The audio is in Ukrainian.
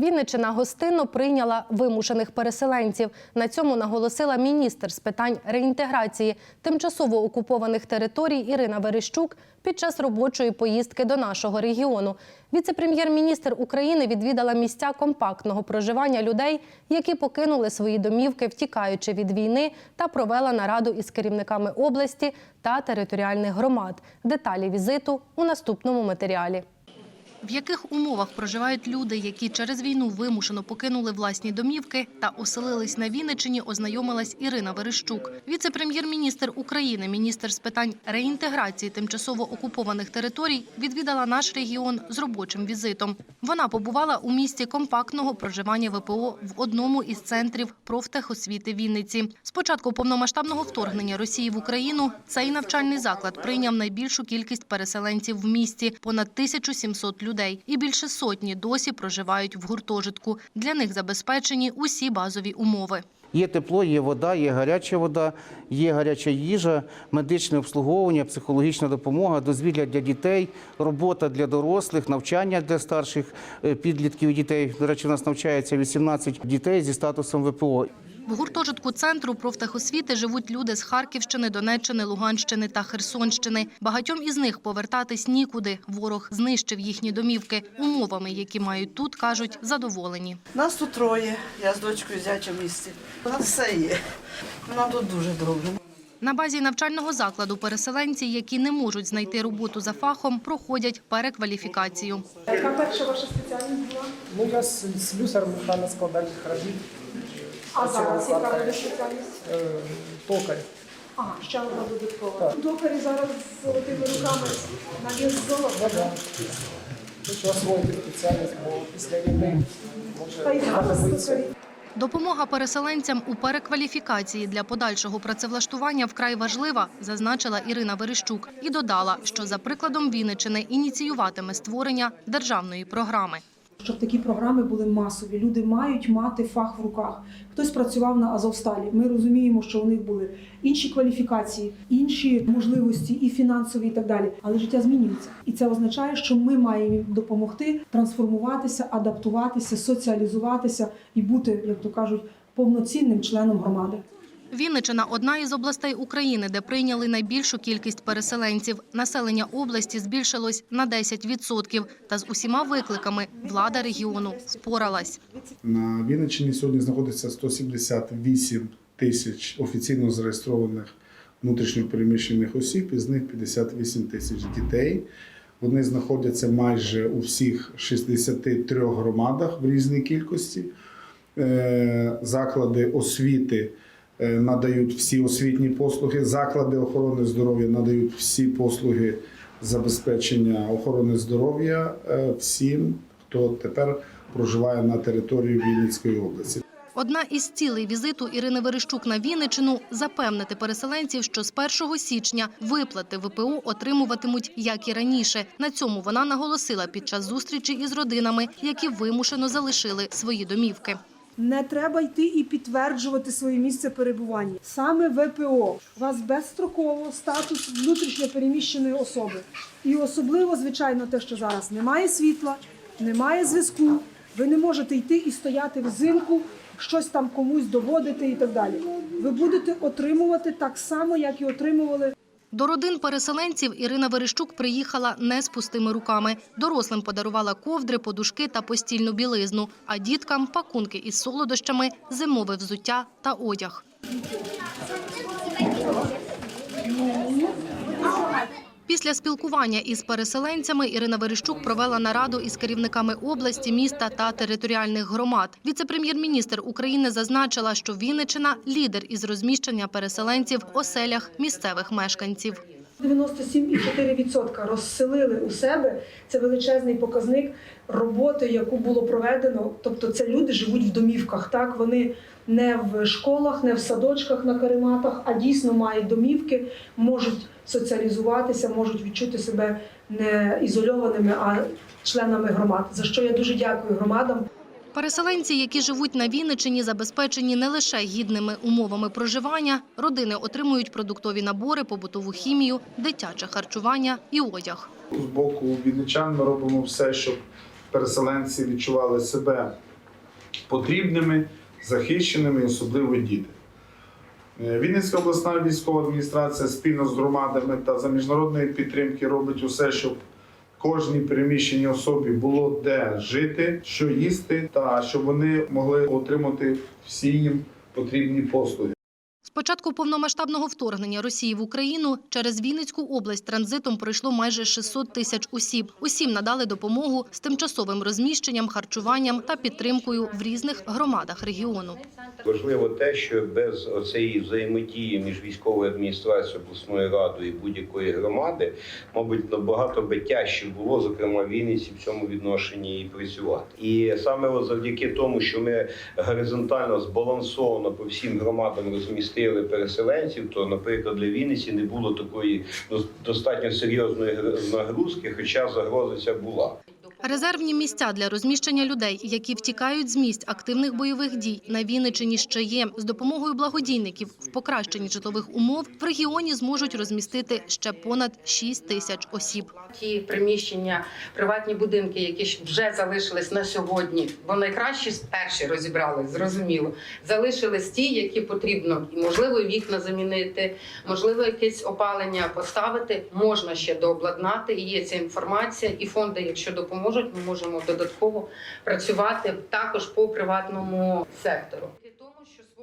Вінничина гостинно прийняла вимушених переселенців. На цьому наголосила міністр з питань реінтеграції тимчасово окупованих територій Ірина Верещук під час робочої поїздки до нашого регіону. Віце-прем'єр-міністр України відвідала місця компактного проживання людей, які покинули свої домівки, втікаючи від війни, та провела нараду із керівниками області та територіальних громад. Деталі візиту у наступному матеріалі. В яких умовах проживають люди, які через війну вимушено покинули власні домівки та оселились на Вінничині, ознайомилась Ірина Верещук. Віце-прем'єр-міністр України, міністр з питань реінтеграції тимчасово окупованих територій, відвідала наш регіон з робочим візитом. Вона побувала у місті компактного проживання ВПО в одному із центрів профтехосвіти Вінниці. З початку повномасштабного вторгнення Росії в Україну цей навчальний заклад прийняв найбільшу кількість переселенців в місті – понад 1700 людей. І більше сотні досі проживають в гуртожитку. Для них забезпечені усі базові умови. Є тепло, є вода, є гаряча вода, є гаряча їжа, медичне обслуговування, психологічна допомога, дозвілля для дітей, робота для дорослих, навчання для старших е, підлітків і дітей. До речі, у нас навчається 18 дітей зі статусом ВПО. В гуртожитку центру профтехосвіти живуть люди з Харківщини, Донеччини, Луганщини та Херсонщини. Багатьом із них повертатись нікуди. Ворог знищив їхні домівки. Умовами, які мають тут, кажуть, задоволені. Нас тут троє, я з дочкою зятя в місті. У нас все є. Нам тут дуже добре. На базі навчального закладу переселенці, які не можуть знайти роботу за фахом, проходять перекваліфікацію. Яка перша ваша спеціальність була? Ну, я слюсар механо-складальних робіт, А зараз яка буде спеціальність? е, токар. Ага, ще одна додаткова. Токарі зараз з золотими руками на вес золота. Ну. Хочу освоїти спеціальність, бо після війни може знадобиться. Допомога переселенцям у перекваліфікації для подальшого працевлаштування вкрай важлива, зазначила Ірина Верещук. І додала, що за прикладом Вінничини ініціюватиме створення державної програми. Щоб такі програми були масові. Люди мають мати фах в руках. Хтось працював на Азовсталі. Ми розуміємо, що у них були інші кваліфікації, інші можливості, і фінансові, і так далі. Але життя змінюється, і це означає, що ми маємо допомогти трансформуватися, адаптуватися, соціалізуватися і бути, як то кажуть, повноцінним членом громади. Вінничина – одна із областей України, де прийняли найбільшу кількість переселенців. Населення області збільшилось на 10%. Та з усіма викликами влада регіону впоралась. На Вінниччині сьогодні знаходиться 178 тисяч офіційно зареєстрованих внутрішньопереміщених осіб, із них 58 тисяч дітей. Вони знаходяться майже у всіх 63 громадах в різній кількості. Е, Заклади освіти надають всі освітні послуги, заклади охорони здоров'я надають всі послуги забезпечення охорони здоров'я е, всім, хто тепер проживає на території Вінницької області. Одна із цілей візиту Ірини Верещук на Вінничину – запевнити переселенців, що з 1 січня виплати ВПО отримуватимуть, як і раніше. На цьому вона наголосила під час зустрічі із родинами, які вимушено залишили свої домівки. Не треба йти і підтверджувати своє місце перебування. Саме ВПО у вас безстроково статус внутрішньо переміщеної особи. І особливо, звичайно, те, що зараз немає світла, немає зв'язку. Ви не можете йти і стояти взимку, щось там комусь доводити і так далі. Ви будете отримувати так само, як і отримували До родин переселенців Ірина Верещук приїхала не з пустими руками. Дорослим подарувала ковдри, подушки та постільну білизну, а діткам – пакунки із солодощами, зимове взуття та одяг. Після спілкування із переселенцями Ірина Верещук провела нараду із керівниками області, міста та територіальних громад. Віце-прем'єр-міністр України зазначила, що Вінничина – лідер із розміщення переселенців в оселях місцевих мешканців. 97,4% розселили у себе. Це величезний показник роботи, яку було проведено. Тобто, це люди живуть в домівках. Так вони не в школах, не в садочках на карематах, а дійсно мають домівки, можуть соціалізуватися, можуть відчути себе не ізольованими, а членами громад. За що я дуже дякую громадам. Переселенці, які живуть на Вінничині, забезпечені не лише гідними умовами проживання. Родини отримують продуктові набори, побутову хімію, дитяче харчування і одяг. З боку вінничан ми робимо все, щоб переселенці відчували себе потрібними, захищеними, особливо діти. Е, Вінницька обласна військова адміністрація спільно з громадами та за міжнародної підтримки робить усе, щоб кожній переміщеній особі було де жити, що їсти, та щоб вони могли отримати всі їм потрібні послуги. З початку повномасштабного вторгнення Росії в Україну через Вінницьку область транзитом пройшло майже 600 тисяч осіб. Усім надали допомогу з тимчасовим розміщенням, харчуванням та підтримкою в різних громадах регіону. Важливо те, що без оцеї взаємодії між військовою адміністрацією обласною радою і будь-якої громади, мабуть, набагато би тяжче було, зокрема Вінниці, в цьому відношенні і працювати. І саме завдяки тому, що ми горизонтально збалансовано по всім громадам розмістили переселенців, то, наприклад, для Вінниці не було такої ну, достатньо серйозної нагрузки, хоча загроза ця була. Резервні місця для розміщення людей, які втікають з місць активних бойових дій на Вінниччині ще є. З допомогою благодійників в покращенні житлових умов в регіоні зможуть розмістити ще понад 6 тисяч осіб. Ті приміщення, приватні будинки, які вже залишились на сьогодні, бо найкращі перші розібрали, зрозуміло. Залишились ті, які потрібно, можливо вікна замінити, можливо, якесь опалення поставити. Можна ще дообладнати. І є ця інформація, і фонди, якщо допоможуть, ми можемо додатково працювати також по приватному сектору.